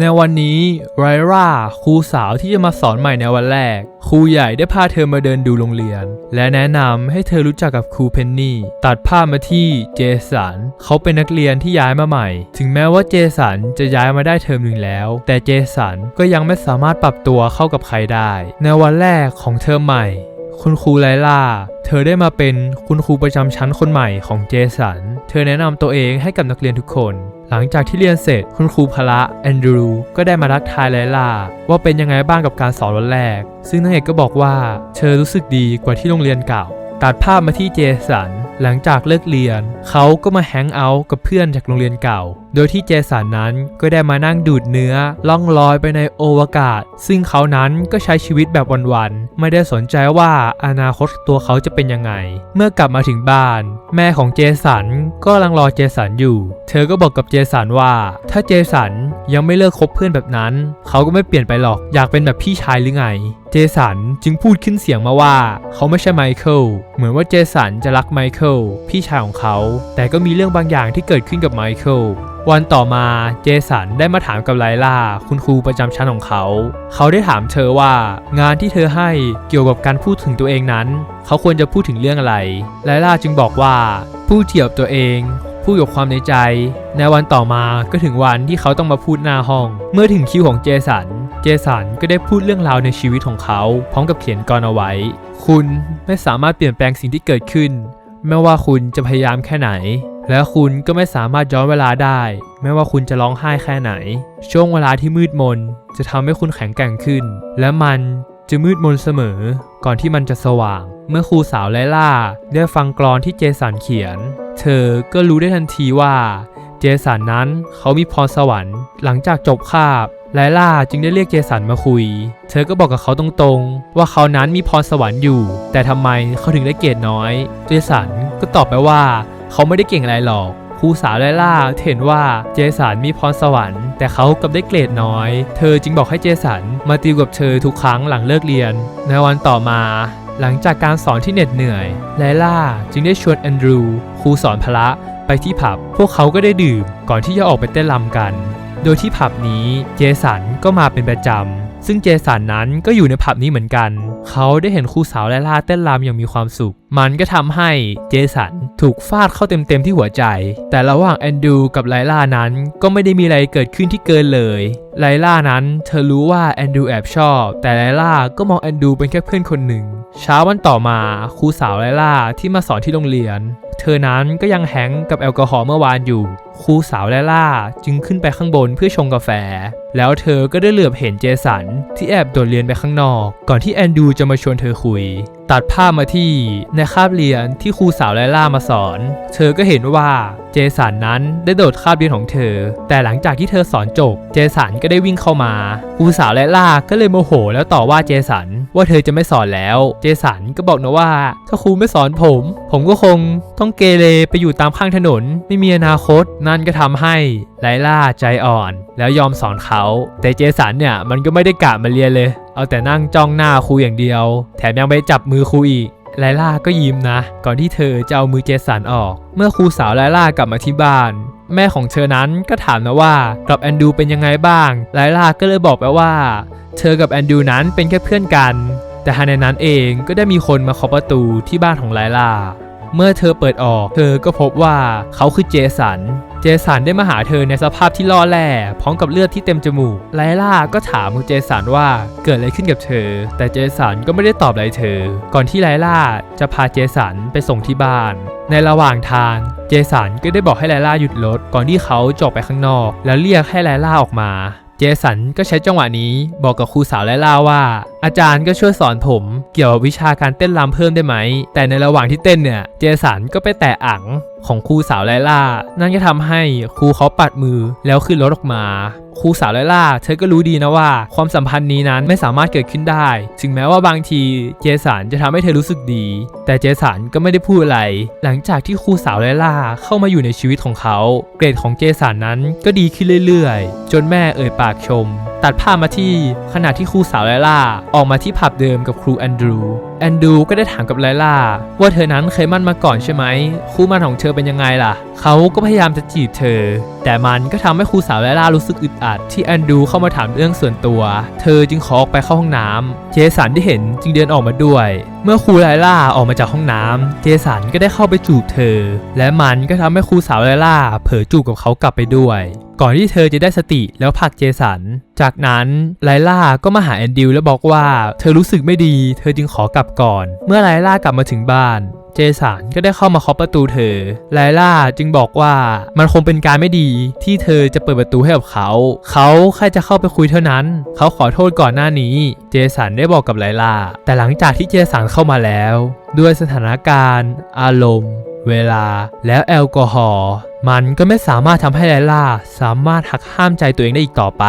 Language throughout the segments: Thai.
ในวันนี้ไรราครูสาวที่จะมาสอนใหม่ในวันแรก ครูใหญ่ได้พาเธอมาเดินดูโรงเรียน และแนะนำให้เธอรู้จักกับครูเพนนี่ ตัดภาพมาที่เจสันเขาเป็นนักเรียนที่ย้ายมาใหม่ ถึงแม้ว่าเจสันจะย้ายมาได้เทอมหนึ่งแล้ว แต่เจสันก็ยังไม่สามารถปรับตัวเข้ากับใครได้ ในวันแรกของเทอมใหม่ คุณครูไลล่า เธอได้มาเป็นคุณครูประจำชั้นคนใหม่ของเจสัน เธอแนะนำตัวเองให้กับนักเรียนทุกคน หลังจากที่เรียนเสร็จ คุณครูพละแอนดรูก็ได้มาทักทายไลล่า ว่าเป็นยังไงบ้างกับการสอนวันแรก ซึ่งนางเอกก็บอกว่า เธอรู้สึกดีกว่าที่โรงเรียนเก่า ตัดภาพมาที่เจสัน หลังจากเลิกเรียน เขาก็มาแฮงเอาท์กับเพื่อนจากโรงเรียนเก่า โดยที่เจสันนั้นก็ได้มานั่งดูดเนื้อล่องลอยไปในโอวกาศ ซึ่งเขานั้นก็ใช้ชีวิตแบบวันๆไม่ได้สนใจว่าอนาคตตัวเขาจะเป็นยังไง เมื่อกลับมาถึงบ้าน แม่ของเจสันก็กำลังรอเจสันอยู่ เธอก็บอกกับเจสันว่า ถ้าเจสันยังไม่เลิกคบเพื่อนแบบนั้น เขาก็ไม่เปลี่ยนไปหรอกอยากเป็นแบบพี่ชายหรือไง เจสันจึงพูดขึ้นเสียงมาว่า เขาไม่ใช่ไมเคิลเหมือนว่าเจสันจะรักไมเคิลพี่ชายของเขา แต่ก็มีเรื่องบางอย่างที่เกิดขึ้นกับไมเคิลวันต่อมาเจสันได้มาถามกับไลล่าคุณครูประจำชั้นของเขา เขาได้ถามเธอว่างานที่เธอให้เกี่ยวกับการพูดถึงตัวเองนั้น เขาควรจะพูดถึงเรื่องอะไร ไลล่าจึงบอกว่าพูดเกี่ยวกับตัวเองพูดกับความในใจ ในวันต่อมาก็ถึงวันที่เขาต้องมาพูดหน้าห้อง เมื่อถึงคิวของเจสัน เจสันก็ได้พูดเรื่องราวในชีวิตของเขา พร้อมกับเขียนกรเอาไว้ คุณไม่สามารถเปลี่ยนแปลงสิ่งที่เกิดขึ้น ไม่ว่าคุณจะพยายามแค่ไหน และคุณก็ไม่สามารถย้อนเวลาได้ ไม่ว่าคุณจะร้องไห้แค่ไหน ช่วงเวลาที่มืดมนจะทำให้คุณแข็งแกร่งขึ้น และมันจะมืดมนเสมอ ก่อนที่มันจะสว่าง เมื่อครูสาวไลล่า ได้ฟังกรอนที่เจสันเขียน เธอก็รู้ได้ทันทีว่า เจสันนั้นเขามีพรสวรรค์ หลังจากจบคาบไลล่าจึงได้เรียกเจสันมาคุย เธอก็บอกกับเขาตรงๆ ว่าเขานั้นมีพรสวรรค์อยู่ แต่ทำไมเขาถึงได้เกรดน้อย เจสันก็ตอบไปว่า เขาไม่ได้เก่งอะไรหรอกครูสาวไลล่าเห็นว่าเจสันมีพรสวรรค์แต่เขากลับได้เกรดน้อย เธอจึงบอกให้เจสันมาติวกับเธอทุกครั้งหลังเลิกเรียน ในวันต่อมา หลังจากการสอนที่เหน็ดเหนื่อยไลล่าจึงได้ชวนแอนดรูครูสอนพละไปที่ผับ พวกเขาก็ได้ดื่มก่อนที่จะออกไปเต้นรำกัน โดยที่ผับนี้เจสันก็มาเป็นประจำ ซึ่งเจสันนั้นก็อยู่ในผับนี้เหมือนกัน เขาได้เห็นครูสาวไลล่าเต้นรำอย่างมีความสุข มันก็ทำให้เจสันถูกฟาดเข้าเต็มๆที่หัวใจ แต่ระหว่างแอนดูกับไลล่านั้นก็ไม่ได้มีอะไรเกิดขึ้นที่เกินเลยไลล่านั้นเธอรู้ว่าแอนดูแอบชอบ แต่ไลล่าก็มองแอนดูเป็นแค่เพื่อนคนหนึ่ง เช้าวันต่อมาครูสาวไลล่าที่มาสอนที่โรงเรียน เธอนั้นก็ยังแฮงกับแอลกอฮอล์เมื่อวานอยู่ ครูสาวไลล่าจึงขึ้นไปข้างบนเพื่อชงกาแฟ แล้วเธอก็ได้เหลือบเห็นเจสันที่แอบโดดเรียนไปข้างนอก ก่อนที่แอนดูจะมาชวนเธอคุย ตัดภาพมาที่ในคาบเรียนที่ครูสาวไลล่ามาสอน เธอก็เห็นว่าเจสันนั้นได้โดดคาบเรียนของเธอ แต่หลังจากที่เธอสอนจบ เจสันก็ได้วิ่งเข้ามาครูสาวไลล่าก็เลยโมโห แล้วต่อว่าเจสันว่าเธอจะไม่สอนแล้ว เจสันก็บอกนะว่า ถ้าครูไม่สอนผม ผมก็คงต้องเกเรไปอยู่ตามข้างถนน ไม่มีอนาคตนั่นก็ทำให้ไลล่าใจอ่อน แล้วยอมสอนเขา แต่เจสันเนี่ยมันก็ไม่ได้กะมาเรียนเลย เอาแต่นั่งจ้องหน้าครูอย่างเดียว แถมยังไปจับมือครูอีกไลล่าก็ยิ้มนะ ก่อนที่เธอจะเอามือเจสันออก เมื่อครูสาวไลล่ากลับมาที่บ้าน แม่ของเธอนั้นก็ถามนะว่ากับแอนดูเป็นยังไงบ้างไลล่าก็เลยบอกไปว่า เธอกับแอนดูนั้นเป็นแค่เพื่อนกัน แต่ทันในนั้นเองก็ได้มีคนมาเคาะประตูที่บ้านของไลล่าเมื่อเธอเปิดออก เธอก็พบว่าเขาคือเจสัน เจสันได้มาหาเธอในสภาพที่ล่อแร่พร้อมกับเลือดที่เต็มจมูกไลล่าก็ถามเจสันว่าเกิดอะไรขึ้นกับเธอ แต่เจสันก็ไม่ได้ตอบอะไรเธอ ก่อนที่ไลล่าจะพาเจสันไปส่งที่บ้าน ในระหว่างทาง เจสันก็ได้บอกให้ไลล่าหยุดรถก่อนที่เขาจะออกไปข้างนอก แล้วเรียกให้ไลล่าออกมา เจสันก็ใช้จังหวะนี้บอกกับครูสาวไลล่าว่าอาจารย์ก็ช่วยสอนผมเกี่ยวกับวิชาการเต้นรำเพิ่มได้ไหม แต่ในระหว่างที่เต้นเนี่ย เจสันก็ไปแตะอังของครูสาวไลล่า นั่นก็ทำให้ครูเขาปัดมือแล้วขึ้นรถออกมา ครูสาวไลล่า เธอก็รู้ดีนะว่า ความสัมพันธ์นี้นั้นไม่สามารถเกิดขึ้นได้ ถึงแม้ว่าบางทีเจสันจะทำให้เธอรู้สึกดี แต่เจสันก็ไม่ได้พูดอะไร หลังจากที่ครูสาวไลล่าเข้ามาอยู่ในชีวิตของเขา เกรดของเจสันนั้นก็ดีขึ้นเรื่อยๆ จนแม่เอ่ยปากชมตัดภาพมาที่ขณะที่ครูสาวไลล่าออกมาที่ผับเดิมกับครูแอนดรู แอนดูก็ได้ถามกับไลล่าว่าเธอนั้นเคยมั่นมาก่อนใช่ไหม คู่มั่นของเธอเป็นยังไงล่ะ เขาก็พยายามจะจีบเธอ แต่มันก็ทำให้ครูสาวไลล่ารู้สึกอึดอัด ที่แอนดูเข้ามาถามเรื่องส่วนตัว เธอจึงขอออกไปเข้าห้องน้ำเจสันที่เห็นจึงเดินออกมาด้วย เมื่อครูไลล่าออกมาจากห้องน้ำเจสันก็ได้เข้าไปจูบเธอ และมันก็ทำให้ครูสาวไลล่าเผลอจูบกับเขากลับไปด้วยก่อนที่เธอจะได้สติแล้วผลักเจสัน จากนั้นไลล่าก็มาหาแอนดิวแล้วบอกว่า เธอรู้สึกไม่ดี เธอจึงขอกลับก่อน เมื่อไลล่ากลับมาถึงบ้าน เจสันก็ได้เข้ามาเคาะประตูเธอ ไลล่าจึงบอกว่ามันคงเป็นการไม่ดีที่เธอจะเปิดประตูให้กับเขา เขาแค่จะเข้าไปคุยเท่านั้น เขาขอโทษก่อนหน้านี้ เจสันได้บอกกับไลล่า แต่หลังจากที่เจสันเข้ามาแล้ว ด้วยสถานการณ์ อารมณ์ เวลา แล้วแอลกอฮอล์ มันก็ไม่สามารถทำให้ไลล่าสามารถหักห้ามใจตัวเองได้อีกต่อไป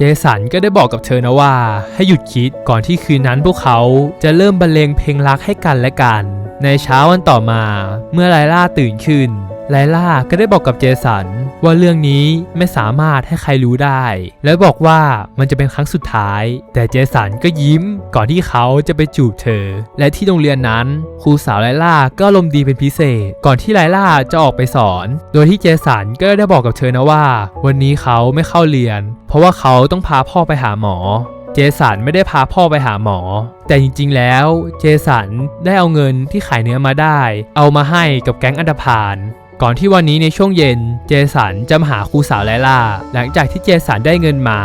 เจสันก็ได้บอกกับเธอนะว่า ให้หยุดคิดก่อนที่คืนนั้นพวกเขาจะเริ่มบรรเลงเพลงรักให้กันและกัน ในเช้าวันต่อมาเมื่อไลล่าตื่นขึ้นไลล่าก็ได้บอกกับเจสันว่าเรื่องนี้ไม่สามารถให้ใครรู้ได้ และบอกว่ามันจะเป็นครั้งสุดท้าย แต่เจสันก็ยิ้มก่อนที่เขาจะไปจูบเธอ และที่โรงเรียนนั้นครูสาวไลล่าก็อารมดีเป็นพิเศษ ก่อนที่ไลล่าจะออกไปสอน โดยที่เจสันก็ได้บอกกับเธอนะว่า วันนี้เขาไม่เข้าเรียน เพราะว่าเขาต้องพาพ่อไปหาหมอ จสันไม่ได้พาพ่อไปหาหมอ แต่จริงๆ แล้วเจสันได้เอาเงินที่ขายเนื้อมาได้ เอามาให้กับแก๊งอันดพาลก่อนที่วันนี้ในช่วงเย็นเจสันจะมาหาครูสาวไลล่า หลังจากที่เจสันได้เงินมา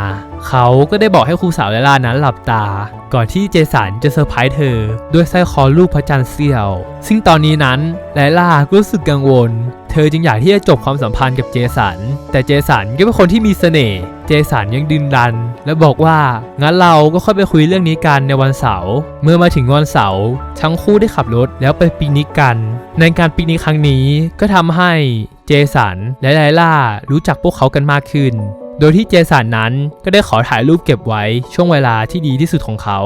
เขาก็ได้บอกให้ครูสาวไลล่านั้นหลับตา ก่อนที่เจสันจะเซอร์ไพรส์เธอ ด้วยสร้อยคอรูปพระจันทร์เสี้ยว ซึ่งตอนนี้นั้นไลล่าก็รู้สึกกังวล เธอจึงอยากที่จะจบความสัมพันธ์กับเจสัน แต่เจสันก็เป็นคนที่มีเสน่ห์ เจสันยังดึงดัน และบอกว่างั้นเราก็ค่อยไปคุยเรื่องนี้กันในวันเสาร์ เมื่อมาถึงวันเสาร์ทั้งคู่ได้ขับรถแล้วไปปิกนิกกัน ในการปิกนิกครั้งนี้ก็ทำให้เจสันและไลล่ารู้จักพวกเขากันมากขึ้น โดยที่เจสันนั้นก็ได้ขอถ่ายรูปเก็บไว้ช่วงเวลาที่ดีที่สุดของเขา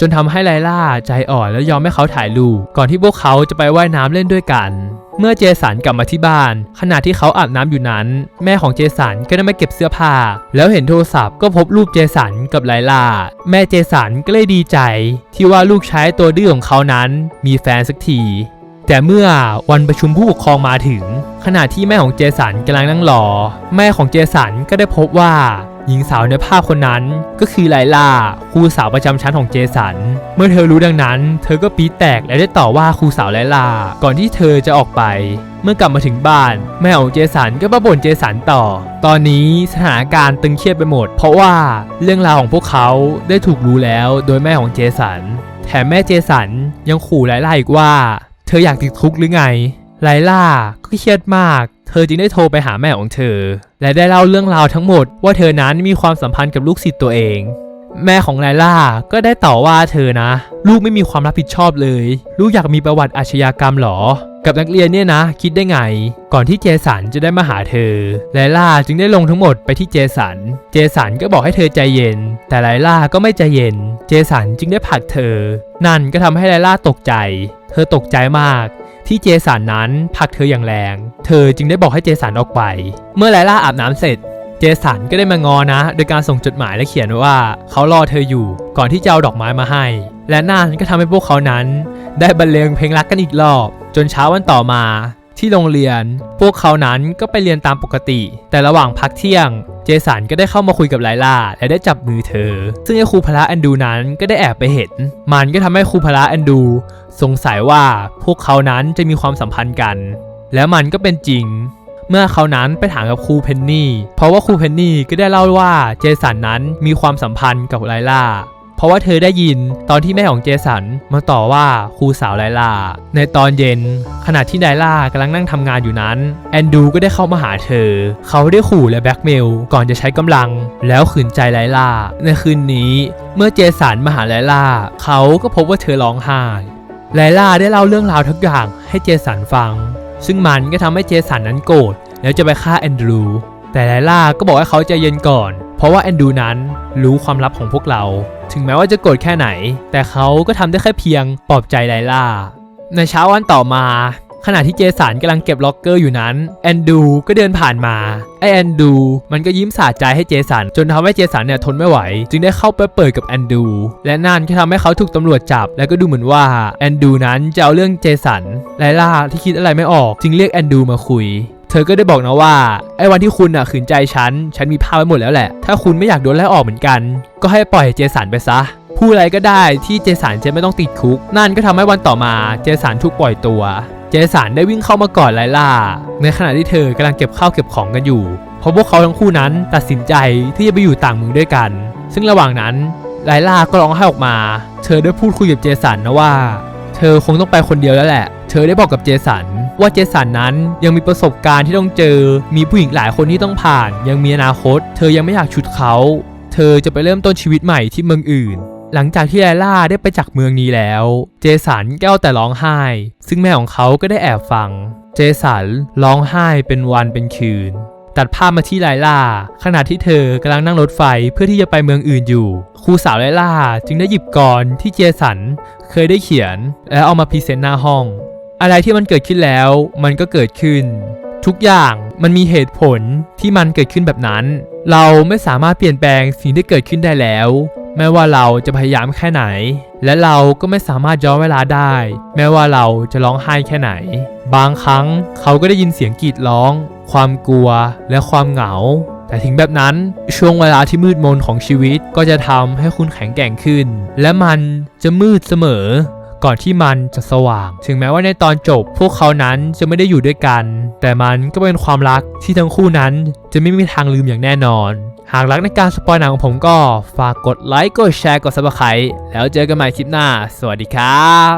จนทำให้ไลล่าใจอ่อนและยอมให้เขาถ่ายรูปก่อนที่พวกเขาจะไปว่ายน้ำเล่นด้วยกัน เมื่อเจสันกลับมาที่บ้าน ขณะที่เขาอาบน้ำอยู่นั้น แม่ของเจสันก็ได้มาเก็บเสื้อผ้า แล้วเห็นโทรศัพท์ก็พบรูปเจสันกับไลลา แม่เจสันก็เลยดีใจ ที่ว่าลูกชายตัวดื้อของเขานั้น มีแฟนสักทีแต่เมื่อวันประชุมผู้ปกครองมาถึง ขณะที่แม่ของเจสันกำลังนั่งรอ แม่ของเจสันก็ได้พบว่า หญิงสาวในภาพคนนั้นก็คือไลล่าครูสาวประจำชั้นของเจสัน เมื่อเธอรู้ดังนั้น เธอก็ปี๊แตกและได้ต่อว่าครูสาวไลล่าก่อนที่เธอจะออกไป เมื่อกลับมาถึงบ้าน แม่ของเจสันก็มาบ่นเจสันต่อ ตอนนี้สถานการณ์ตึงเครียดไปหมด เพราะว่าเรื่องราวของพวกเขาได้ถูกรู้แล้วโดยแม่ของเจสัน แถมแม่เจสันยังขู่ไลล่าอีกว่า เธออยากติดคุกหรือไงไลล่าก็เครียดมาก เธอจึงได้โทรไปหาแม่ของเธอ และได้เล่าเรื่องราวทั้งหมดว่าเธอนั้นมีความสัมพันธ์กับลูกศิษย์ตัวเอง แม่ของไลล่าก็ได้ต่อว่าเธอนะ ลูกไม่มีความรับผิดชอบเลย ลูกอยากมีประวัติอาชญากรรมหรอ กับนักเรียนเนี่ยนะ คิดได้ไง ก่อนที่เจสันจะได้มาหาเธอไลล่าจึงได้ลงทั้งหมดไปที่เจสัน เจสันก็บอกให้เธอใจเย็น แต่ไลล่าก็ไม่ใจเย็น เจสันจึงได้ผลักเธอ นั่นก็ทำให้ไลล่าตกใจ เธอตกใจมาก ที่เจสันนั้นผลักเธออย่างแรง เธอจึงได้บอกให้เจสันออกไป เมื่อไลล่าอาบน้ำเสร็จ เจสันก็ได้มางอนะ โดยการส่งจดหมายและเขียนว้ว่าเขารอเธออยู่ก่อนที่จะเอาดอกไม้มาให้ และนั่นก็ทำให้พวกเขานั้น ได้บรรเลงเพลงรักกันอีกรอบ จนเช้าวันต่อมา ที่โรงเรียน พวกเขานั้นก็ไปเรียนตามปกติ แต่ระหว่างพักเที่ยง เจสันก็ได้เข้ามาคุยกับไลล่าและได้จับมือเธอ ซึ่งครูพละแอนดูนั้นก็ได้แอบไปเห็น มันก็ทำให้ครูพละแอนดู สงสัยว่าพวกเขานั้นจะมีความสัมพันธ์กัน แล้วมันก็เป็นจริงเมื่อเขานั้นไปถามกับครูเพนนี่ เพราะว่าครูเพนนี่ก็ได้เล่าว่าเจสันนั้นมีความสัมพันธ์กับไลล่า เพราะว่าเธอได้ยินตอนที่แม่ของเจสันมาต่อว่าครูสาวไลล่าในตอนเย็น ขณะที่ไลล่ากำลังนั่งทำงานอยู่นั้น แอนดูก็ได้เข้ามาหาเธอ เขาได้ขู่และแบล็กเมลก่อนจะใช้กำลัง แล้วขืนใจไลล่าในคืนนี้ เมื่อเจสันมาหาไลล่าเขาก็พบว่าเธอร้องไห้ไลล่าได้เล่าเรื่องราวทุกอย่างให้เจสันฟัง ซึ่งมันก็ทำให้เจสันนั้นโกรธแล้วจะไปฆ่าแอนดรูแต่ไลล่าก็บอกให้เขาใจเย็นก่อน เพราะว่าแอนดูนั้นรู้ความลับของพวกเรา ถึงแม้ว่าจะโกรธแค่ไหน แต่เขาก็ทำได้แค่เพียงปลอบใจไลล่า ในเช้าวันต่อมาขณะที่เจสันกำลังเก็บล็อกเกอร์อยู่นั้นแอนดูก็เดินผ่านมาไอแอนดูมันก็ยิ้มสาใจให้เจสันจนทำให้เจสันเนี่ยทนไม่ไหว จึงได้เข้าไปเปิดกับแอนดูและนั่นก็ทำให้เขาถูกตำรวจจับ และก็ดูเหมือนว่าแอนดูนั้นจะเอาเรื่องเจสันไลล่าที่คิดอะไรไม่ออก จึงเรียกแอนดูมาคุย เธอก็ได้บอกนะว่าไอ้วันที่คุณอะขืนใจฉัน ฉันมีภาพไว้หมดแล้วแหละ ถ้าคุณไม่อยากโดนไล่ออกเหมือนกัน ก็ให้ปล่อยเจสันไปซะพูดอะไรก็ได้ที่เจสันจะไม่ต้องติดคุก นั่นก็ทำให้วันต่อมาเจสันถูกปล่อยตัว เจสันได้วิ่งเข้ามากอดไลล่า ในขณะที่เธอกำลังเก็บข้าวเก็บของกันอยู่ เพราะพวกเขาทั้งคู่นั้นตัดสินใจที่จะไปอยู่ต่างเมืองด้วยกัน ซึ่งระหว่างนั้นไลล่าก็ร้องไห้ออกมา เธอได้พูดคุยกับเจสันนะว่า เธอคงต้องไปคนเดียวแล้วแหละ ธอได้บอกกับเจสันว่าเจสันนั้นยังมีประสบการณ์ที่ต้องเจอ มีผู้หญิงหลายคนที่ต้องผ่าน ยังมีอนาคต เธอยังไม่อยากชุดเขา เธอจะไปเริ่มต้นชีวิตใหม่ที่เมืองอื่น หลังจากที่ไลล่าได้ไปจากเมืองนี้แล้ว เจสันก็เอาแต่ร้องไห้ ซึ่งแม่ของเขาก็ได้แอบฟัง เจสันร้องไห้เป็นวันเป็นคืนตัดภาพมาที่ไลล่า ขณะที่เธอกำลังนั่งรถไฟเพื่อที่จะไปเมืองอื่นอยู่ ครูสาวไลล่าจึงได้หยิบกรที่เจสัน เคยได้เขียน แล้วเอามาพรีเซนต์หน้าห้อง อะไรที่มันเกิดขึ้นแล้ว มันก็เกิดขึ้น ทุกอย่างมันมีเหตุผลที่มันเกิดขึ้นแบบนั้น เราไม่สามารถเปลี่ยนแปลงสิ่งที่เกิดขึ้นได้แล้ว แม้ว่าเราจะพยายามแค่ไหน และเราก็ไม่สามารถย้อนเวลาได้ แม้ว่าเราจะร้องไห้แค่ไหน บางครั้งเขาก็ได้ยินเสียงกรีดร้อง ความกลัวและความเหงาแต่ถึงแบบนั้นช่วงเวลาที่มืดมนของชีวิตก็จะทำให้คุณแข็งแกร่งขึ้น และมันจะมืดเสมอ ก่อนที่มันจะสว่าง ถึงแม้ว่าในตอนจบพวกเขานั้นจะไม่ได้อยู่ด้วยกัน แต่มันก็เป็นความรักที่ทั้งคู่นั้นจะไม่มีทางลืมอย่างแน่นอน หากรักในการสปอยหนังของผมก็ฝากกดไลค์ กดแชร์ กดซับสไครต์แล้วเจอกันใหม่คลิปหน้า สวัสดีครับ